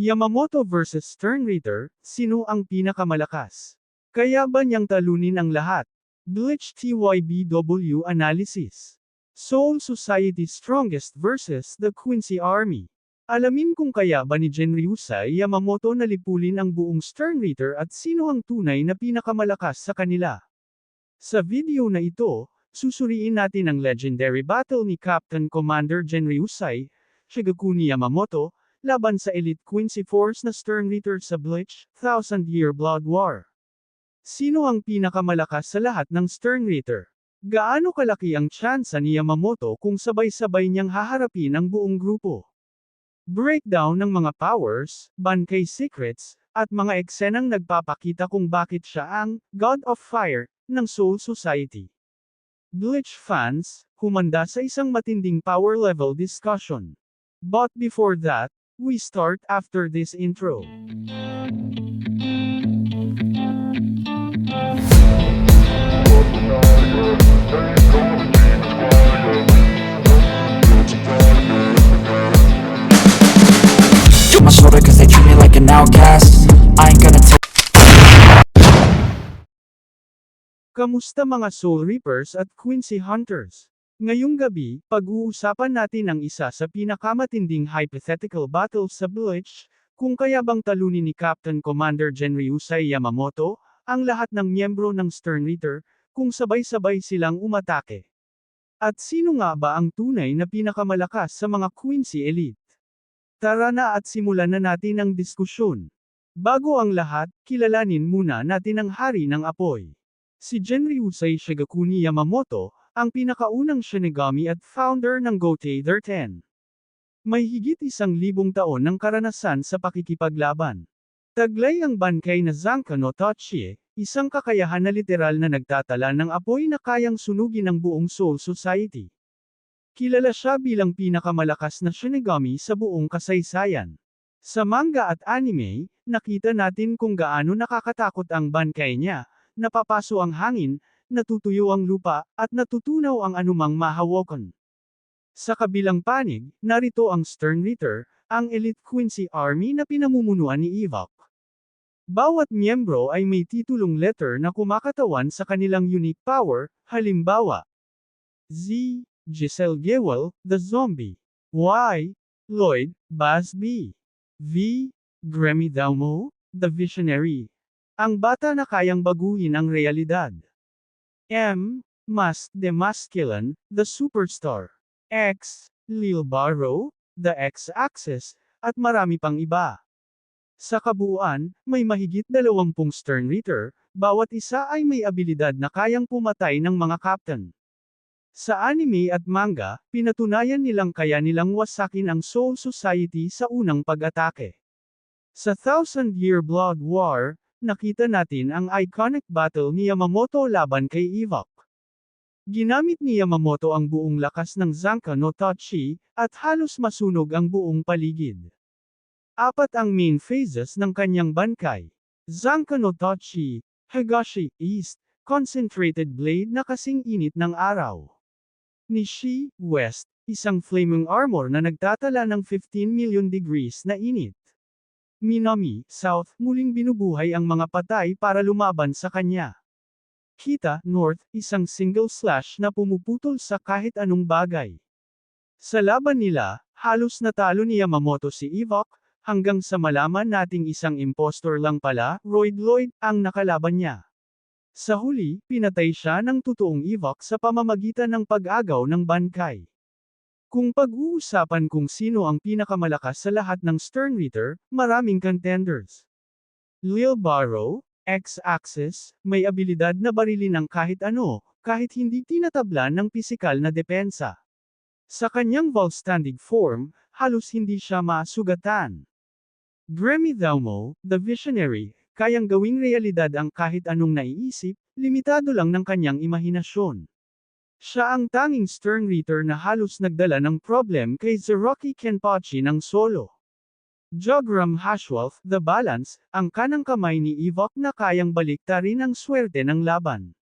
Yamamoto vs Stern Ritter, sino ang pinakamalakas? Kaya ba niyang talunin ang lahat? Bleach TYBW Analysis Soul Society Strongest vs The Quincy Army Alamin kung kaya ba ni Genryusai Yamamoto nalipulin ang buong Stern Ritter at sino ang tunay na pinakamalakas sa kanila. Sa video na ito, susuriin natin ang legendary battle ni Captain Commander Genryusai, Shigakuni Yamamoto, laban sa Elite Quincy Force na Stern Ritter sa Bleach, Thousand Year Blood War. Sino ang pinakamalakas sa lahat ng Stern Ritter? Gaano kalaki ang tsansa ni Yamamoto kung sabay-sabay niyang haharapin ang buong grupo? Breakdown ng mga powers, Bankay secrets, at mga eksenang nagpapakita kung bakit siya ang God of Fire ng Soul Society. Bleach fans, humanda sa isang matinding power level discussion. But before that, we start after this intro. my shoulder cause they treat me like an outcast I ain't gonna take Kamusta mga Soul Reapers at Quincy Hunters? Ngayong gabi, pag-uusapan natin ang isa sa pinakamatinding hypothetical battle sa Bleach, kung kaya bang talunin ni Captain Commander Genryusai Yamamoto, ang lahat ng miyembro ng Stern Reader, kung sabay-sabay silang umatake. At sino nga ba ang tunay na pinakamalakas sa mga Quincy Elite? Tara na at simulan na natin ang diskusyon. Bago ang lahat, kilalanin muna natin ang hari ng apoy. Si Genryusei Shigakuni Yamamoto, ang pinakaunang Shinigami at founder ng Gotei 10. May higit isang libong taon ng karanasan sa pakikipaglaban. Taglay ang bankay na Zanka no Tochie, isang kakayahan na literal na nagtatala ng apoy na kayang sunugin ang buong Soul Society. Kilala siya bilang pinakamalakas na Shinigami sa buong kasaysayan. Sa manga at anime, nakita natin kung gaano nakakatakot ang bankay niya, napapaso ang hangin, natutuyo ang lupa, at natutunaw ang anumang mahawakan. Sa kabilang panig, narito ang Stern Ritter, ang elite Quincy Army na pinamumunuan ni Ewok. Bawat miyembro ay may titulong letter na kumakatawan sa kanilang unique power, halimbawa, Z. Giselle Gewell, the Zombie. Y. Lloyd, Baz B. V. Grammy Daumo, the Visionary. Ang bata na kayang baguhin ang realidad. M. Mas de Masculine, the Superstar. X. Lil Barrow, the X-Axis, at marami pang iba. Sa kabuuan, may mahigit dalawampung Stern Reader, bawat isa ay may abilidad na kayang pumatay ng mga captain. Sa anime at manga, pinatunayan nilang kaya nilang wasakin ang Soul Society sa unang pag-atake. Sa Thousand Year Blood War, nakita natin ang iconic battle ni Yamamoto laban kay Ewok. Ginamit ni Yamamoto ang buong lakas ng Zanka no Tachi, at halos masunog ang buong paligid. Apat ang main phases ng kanyang bankay. Zanka no Tachi, Higashi East, Concentrated Blade na kasing init ng araw. Nishi, West, isang flaming armor na nagtatala ng 15 million degrees na init. Minami, South, muling binubuhay ang mga patay para lumaban sa kanya. Kita, North, isang single slash na pumuputol sa kahit anong bagay. Sa laban nila, halos natalo ni Yamamoto si Ewok, hanggang sa malaman nating isang impostor lang pala, Royd Lloyd, ang nakalaban niya. Sa huli, pinatay siya ng totoong Ewok sa pamamagitan ng pag-agaw ng bankay. Kung pag-uusapan kung sino ang pinakamalakas sa lahat ng Stern Reader, maraming contenders. Lil Barrow, X-Axis, may abilidad na barilin ang kahit ano, kahit hindi tinatablan ng pisikal na depensa. Sa kanyang Volstandig form, halos hindi siya masugatan. Grammy Daumo, the Visionary, kayang gawing realidad ang kahit anong naiisip, limitado lang ng kanyang imahinasyon. Siya ang tanging Stern Reader na halos nagdala ng problem kay Zeroki Kenpachi ng solo. Jogram Hashwolf, The Balance, ang kanang kamay ni Ewok na kayang baliktarin ang swerte ng laban.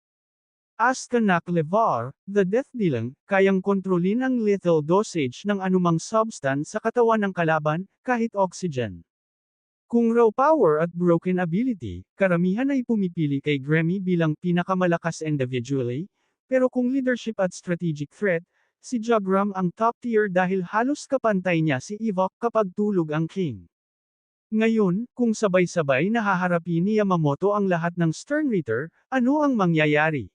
Askanak Levar, The Death Dealing, kayang kontrolin ang lethal dosage ng anumang substance sa katawan ng kalaban, kahit oxygen. Kung raw power at broken ability, karamihan ay pumipili kay Grammy bilang pinakamalakas individually, pero kung leadership at strategic threat, si Jagram ang top tier dahil halos kapantay niya si Evok kapag tulog ang king. Ngayon, kung sabay-sabay nahaharapin ni Yamamoto ang lahat ng Stern Reader, ano ang mangyayari?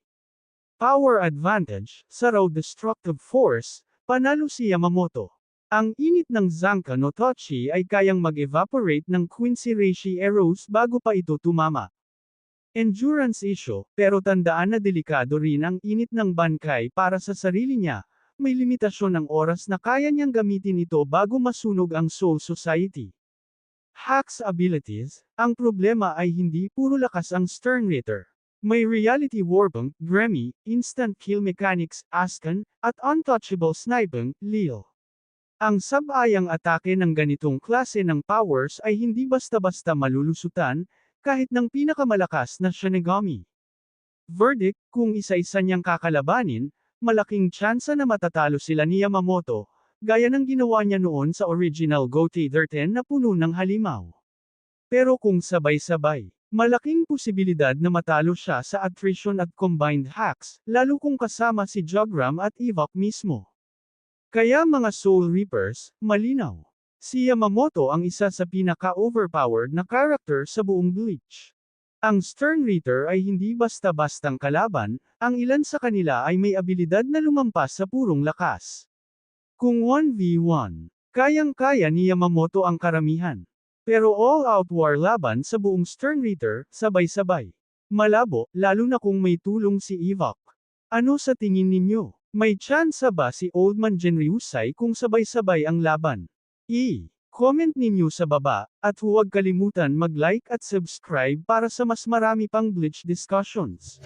Power advantage, sa raw destructive force, panalo si Yamamoto. Ang init ng Zanka no Tochi ay kayang mag-evaporate ng Quincy Reishi arrows bago pa ito tumama. Endurance issue, pero tandaan na delikado rin ang init ng Bankai para sa sarili niya, may limitasyon ng oras na kaya niyang gamitin ito bago masunog ang Soul Society. Hacks abilities, ang problema ay hindi puro lakas ang Stern Ritter. May reality warping, Grammy, instant kill mechanics, Asken, at untouchable sniping, Lil. Ang sabayang atake ng ganitong klase ng powers ay hindi basta-basta malulusutan, kahit ng pinakamalakas na Shinigami. Verdict, kung isa-isa niyang kakalabanin, malaking tsansa na matatalo sila ni Yamamoto, gaya ng ginawa niya noon sa original Goatee 13 na puno ng halimaw. Pero kung sabay-sabay, malaking posibilidad na matalo siya sa attrition at combined hacks, lalo kung kasama si Jogram at Evok mismo. Kaya mga Soul Reapers, malinaw. Si Yamamoto ang isa sa pinaka-overpowered na character sa buong Bleach. Ang Stern Reader ay hindi basta-bastang kalaban, ang ilan sa kanila ay may abilidad na lumampas sa purong lakas. Kung 1v1, kayang-kaya ni Yamamoto ang karamihan. Pero all-out war laban sa buong Stern Reader, sabay-sabay. Malabo, lalo na kung may tulong si Evok. Ano sa tingin ninyo? May tsansa ba si Old Man Genryusai kung sabay-sabay ang laban? I-comment ninyo sa baba, at huwag kalimutan mag-like at subscribe para sa mas marami pang Bleach discussions.